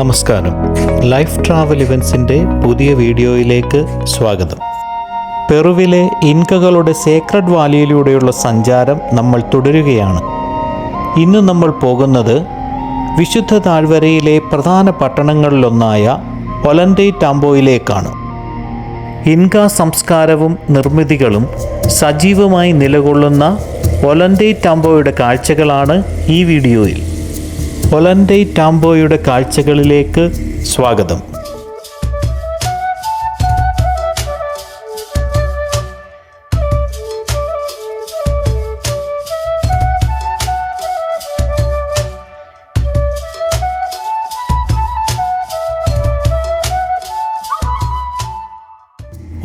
നമസ്കാരം. Life travel ഇവൻസിന്റെ പുതിയ വീഡിയോയിലേക്ക് സ്വാഗതം. പെറുവിലെ ഇൻകകളുടെ സേക്രഡ് വാലിയിലൂടെയുള്ള സഞ്ചാരം നമ്മൾ തുടരുകയാണ്. ഇന്ന് നമ്മൾ പോകുന്നത് വിശുദ്ധ താഴ്വരയിലെ പ്രധാന പട്ടണങ്ങളിലൊന്നായ ഒലൻഡേ ടാംബോയിലേക്കാണ്. ഇൻക സംസ്കാരവും നിർമ്മിതികളും സജീവമായി നിലകൊള്ളുന്ന ഒലൻഡേ ടാംബോയുടെ കാഴ്ചകളാണ് ഈ വീഡിയോയിൽ. ഒലൻഡേ ടാംബോയുടെ കാഴ്ചകളിലേക്ക് സ്വാഗതം.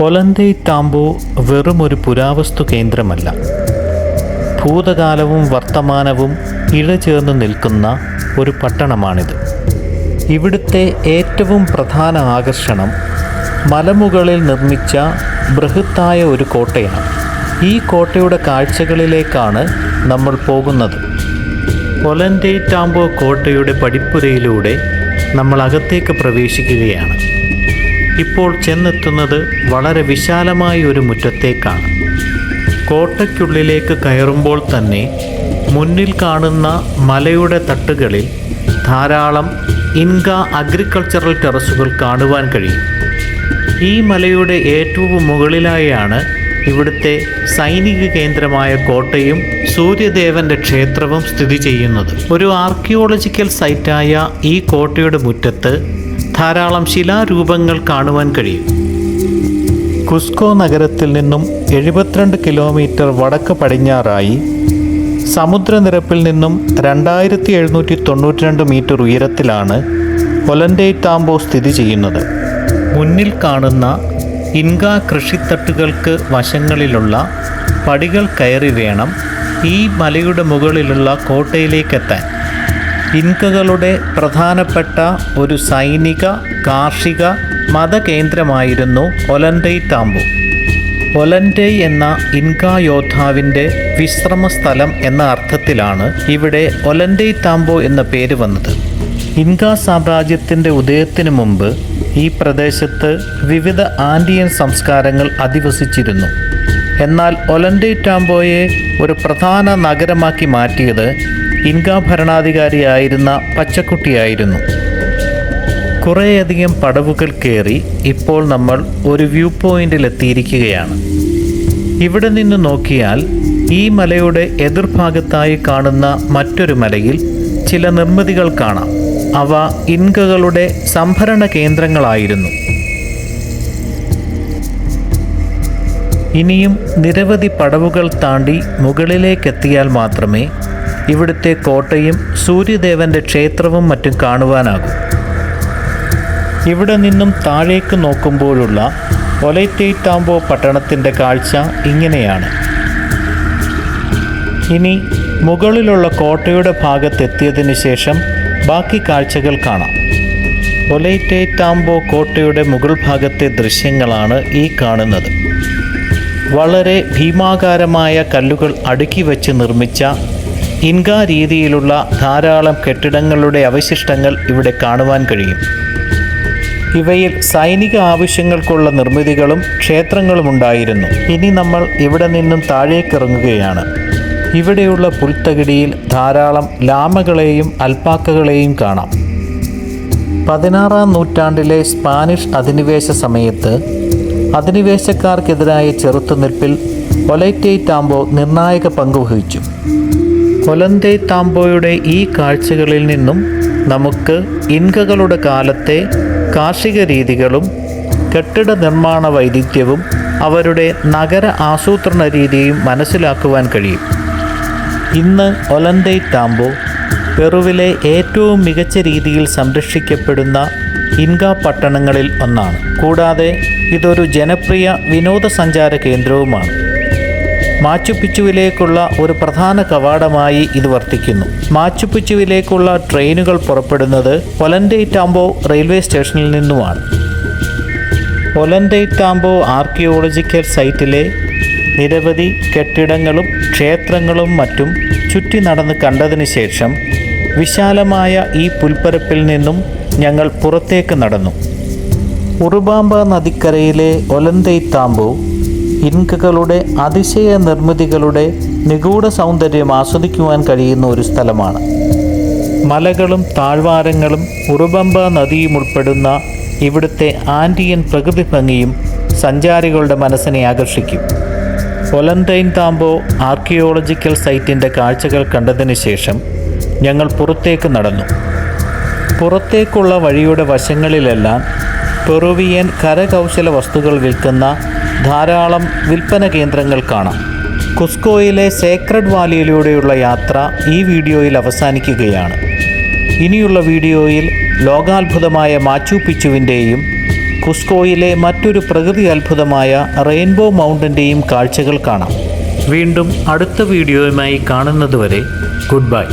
ഒലന്തൈ ടാംബോ വെറും ഒരു പുരാവസ്തു കേന്ദ്രമല്ല. ഭൂതകാലവും വർത്തമാനവും ഇഴചേർന്ന് നിൽക്കുന്ന ഒരു പട്ടണമാണിത്. ഇവിടുത്തെ ഏറ്റവും പ്രധാന ആകർഷണം മലമുകളിൽ നിർമ്മിച്ച ബൃഹത്തായ ഒരു കോട്ടയാണ്. ഈ കോട്ടയുടെ കാഴ്ചകളിലേക്കാണ് നമ്മൾ പോകുന്നത്. ഒലൻഡേറ്റാമ്പോ കോട്ടയുടെ പടിപ്പുരയിലൂടെ നമ്മൾ അകത്തേക്ക് പ്രവേശിക്കുകയാണ്. ഇപ്പോൾ ചെന്നെത്തുന്നത് വളരെ വിശാലമായ ഒരു മുറ്റത്തേക്കാണ്. കോട്ടയ്ക്കുള്ളിലേക്ക് കയറുമ്പോൾ തന്നെ മുന്നിൽ കാണുന്ന മലയുടെ തട്ടുകളിൽ ധാരാളം ഇൻക അഗ്രികൾച്ചറൽ ടെറസുകൾ കാണുവാൻ കഴിയും. ഈ മലയുടെ ഏറ്റവും മുകളിലായാണ് ഇവിടുത്തെ സൈനിക കേന്ദ്രമായ കോട്ടയും സൂര്യദേവന്റെ ക്ഷേത്രവും സ്ഥിതി ചെയ്യുന്നത്. ഒരു ആർക്കിയോളജിക്കൽ സൈറ്റായ ഈ കോട്ടയുടെ മുറ്റത്ത് ധാരാളം ശിലാരൂപങ്ങൾ കാണുവാൻ കഴിയും. കുസ്കോ നഗരത്തിൽ നിന്നും എഴുപത്തിരണ്ട് കിലോമീറ്റർ വടക്ക് പടിഞ്ഞാറായി സമുദ്രനിരപ്പിൽ നിന്നും രണ്ടായിരത്തി എഴുന്നൂറ്റി തൊണ്ണൂറ്റിരണ്ട് മീറ്റർ ഉയരത്തിലാണ് ഒലൻഡേ ടാംബോ സ്ഥിതി ചെയ്യുന്നത്. മുന്നിൽ കാണുന്ന ഇൻക കൃഷിത്തട്ടുകൾക്ക് വശങ്ങളിലുള്ള പടികൾ കയറി വേണം ഈ മലയുടെ മുകളിലുള്ള കോട്ടയിലേക്കെത്താൻ. ഇൻകകളുടെ പ്രധാനപ്പെട്ട ഒരു സൈനിക കാർഷിക മതകേന്ദ്രമായിരുന്നു ഒലൻഡൈ ടാംബു ഒലൻഡൈ എന്ന ഇൻകാ യോദ്ധാവിന്റെ വിശ്രമ സ്ഥലം എന്ന അർത്ഥത്തിലാണ് ഇവിടെ ഒലൻഡൈ ടാംബോ എന്ന പേര് വന്നത്. ഇൻകാ സാമ്രാജ്യത്തിന്റെ ഉദയത്തിനു മുമ്പ് ഈ പ്രദേശത്ത് വിവിധ ആൻഡിയൻ സംസ്കാരങ്ങൾ അധിവസിച്ചിരുന്നു. എന്നാൽ ഒലൻഡൈ ടാംബോയെ ഒരു പ്രധാന നഗരമാക്കി മാറ്റിയത് ഇൻകാ ഭരണാധികാരിയായിരുന്ന പച്ചക്കുട്ടിയായിരുന്നു. കുറേയധികം പടവുകൾ കയറി ഇപ്പോൾ നമ്മൾ ഒരു വ്യൂ പോയിന്റിൽ എത്തിയിരിക്കുകയാണ് ഇവിടെ നിന്ന് നോക്കിയാൽ ഈ മലയുടെ എതിർഭാഗത്തായി കാണുന്ന മറ്റൊരു മലയിൽ ചില നിർമ്മിതികൾ കാണാം. അവ ഇൻകകളുടെ സംഭരണ കേന്ദ്രങ്ങളായിരുന്നു. ഇനിയും നിരവധി പടവുകൾ താണ്ടി മുകളിലേക്കെത്തിയാൽ മാത്രമേ ഇവിടുത്തെ കോട്ടയും സൂര്യദേവന്റെ ക്ഷേത്രവും മറ്റും കാണുവാനാകൂ. ഇവിടെ നിന്നും താഴേക്ക് നോക്കുമ്പോഴുള്ള ഒലൈറ്റേറ്റാമ്പോ പട്ടണത്തിന്റെ കാഴ്ച ഇങ്ങനെയാണ്. ഇനി മുകളിലുള്ള കോട്ടയുടെ ഭാഗത്തെത്തിയതിനു ശേഷം ബാക്കി കാഴ്ചകൾ കാണാം. ഒലൈറ്റേറ്റാമ്പോ കോട്ടയുടെ മുകൾ ഭാഗത്തെ ദൃശ്യങ്ങളാണ് ഈ കാണുന്നത്. വളരെ ഭീമാകാരമായ കല്ലുകൾ അടുക്കി വെച്ച് നിർമ്മിച്ച ഇൻകാ രീതിയിലുള്ള ധാരാളം കെട്ടിടങ്ങളുടെ അവശിഷ്ടങ്ങൾ ഇവിടെ കാണുവാൻ കഴിയും. ഇവയിൽ സൈനിക ആവശ്യങ്ങൾക്കുള്ള നിർമ്മിതികളും ക്ഷേത്രങ്ങളും ഉണ്ടായിരുന്നു. ഇനി നമ്മൾ ഇവിടെ നിന്നും താഴേക്കിറങ്ങുകയാണ്. ഇവിടെയുള്ള പുൽത്തകിടിയിൽ ധാരാളം ലാമകളെയും അൽപ്പാക്കകളെയും കാണാം. പതിനാറാം നൂറ്റാണ്ടിലെ സ്പാനിഷ് അധിനിവേശ സമയത്ത് അധിനിവേശക്കാർക്കെതിരായ ചെറുത്തുനിൽപ്പിൽ ഒലൈറ്റേ ടാംബോ നിർണായക പങ്ക് വഹിച്ചു. ഒലന്തേ താംബോയുടെ ഈ കാഴ്ചകളിൽ നിന്നും നമുക്ക് ഇൻകകളുടെ കാലത്തെ കാർഷിക രീതികളും കെട്ടിട നിർമ്മാണ വൈദഗ്ധ്യവും അവരുടെ നഗര ആസൂത്രണ രീതിയും മനസ്സിലാക്കുവാൻ കഴിയും. ഇന്ന് ഒലന്തൈ ടാംബോ പെറുവിലെ ഏറ്റവും മികച്ച രീതിയിൽ സംരക്ഷിക്കപ്പെടുന്ന ഇൻക പട്ടണങ്ങളിൽ ഒന്നാണ്. കൂടാതെ ഇതൊരു ജനപ്രിയ വിനോദസഞ്ചാര കേന്ദ്രവുമാണ്. മാച്ചുപിച്ചുവിലേക്കുള്ള ഒരു പ്രധാന കവാടമായി ഇത് വർത്തിക്കുന്നു. മാച്ചുപിച്ചുവിലേക്കുള്ള ട്രെയിനുകൾ പുറപ്പെടുന്നത് ഒലൻഡൈ ടാംബോ റെയിൽവേ സ്റ്റേഷനിൽ നിന്നുമാണ്. ഒലൻഡൈ ടാംബോ ആർക്കിയോളജിക്കൽ സൈറ്റിലെ നിരവധി കെട്ടിടങ്ങളും ക്ഷേത്രങ്ങളും മറ്റും ചുറ്റി നടന്ന് കണ്ടതിന് ശേഷം വിശാലമായ ഈ പുൽപ്പരപ്പിൽ നിന്നും ഞങ്ങൾ പുറത്തേക്ക് നടന്നു. ഉറുബാമ്പ നദിക്കരയിലെ ഒലന്തൈത്താമ്പു ഇൻകകളുടെ അതിശയ നിർമ്മിതികളുടെ നിഗൂഢ സൗന്ദര്യം ആസ്വദിക്കുവാൻ കഴിയുന്ന ഒരു സ്ഥലമാണ്. മലകളും താഴ്വാരങ്ങളും ഉറുബമ്പ നദിയും ഉൾപ്പെടുന്ന ഇവിടുത്തെ ആന്റിയൻ പ്രകൃതി ഭംഗിയും സഞ്ചാരികളുടെ മനസ്സിനെ ആകർഷിക്കും. ഒലന്തൈൻ താമ്പോ ആർക്കിയോളജിക്കൽ സൈറ്റിന്റെ കാഴ്ചകൾ കണ്ടതിന് ശേഷം ഞങ്ങൾ പുറത്തേക്ക് നടന്നു. പുറത്തേക്കുള്ള വഴിയുടെ വശങ്ങളിലെല്ലാം പെറുവിയൻ കരകൗശല വസ്തുക്കൾ വിൽക്കുന്ന ധാരാളം വിൽപ്പന കേന്ദ്രങ്ങൾ കാണാം. കുസ്കോയിലെ സേക്രഡ് വാലിയിലൂടെയുള്ള യാത്ര ഈ വീഡിയോയിൽ അവസാനിക്കുകയാണ്. ഇനിയുള്ള വീഡിയോയിൽ ലോകാത്ഭുതമായ മാച്ചു പിച്ചുവിന്റെയും കുസ്കോയിലെ മറ്റൊരു പ്രകൃതി അത്ഭുതമായ റെയിൻബോ മൗണ്ടന്റെയും കാഴ്ചകൾ കാണാം. വീണ്ടും അടുത്ത വീഡിയോയുമായി കാണുന്നതുവരെ ഗുഡ് ബൈ.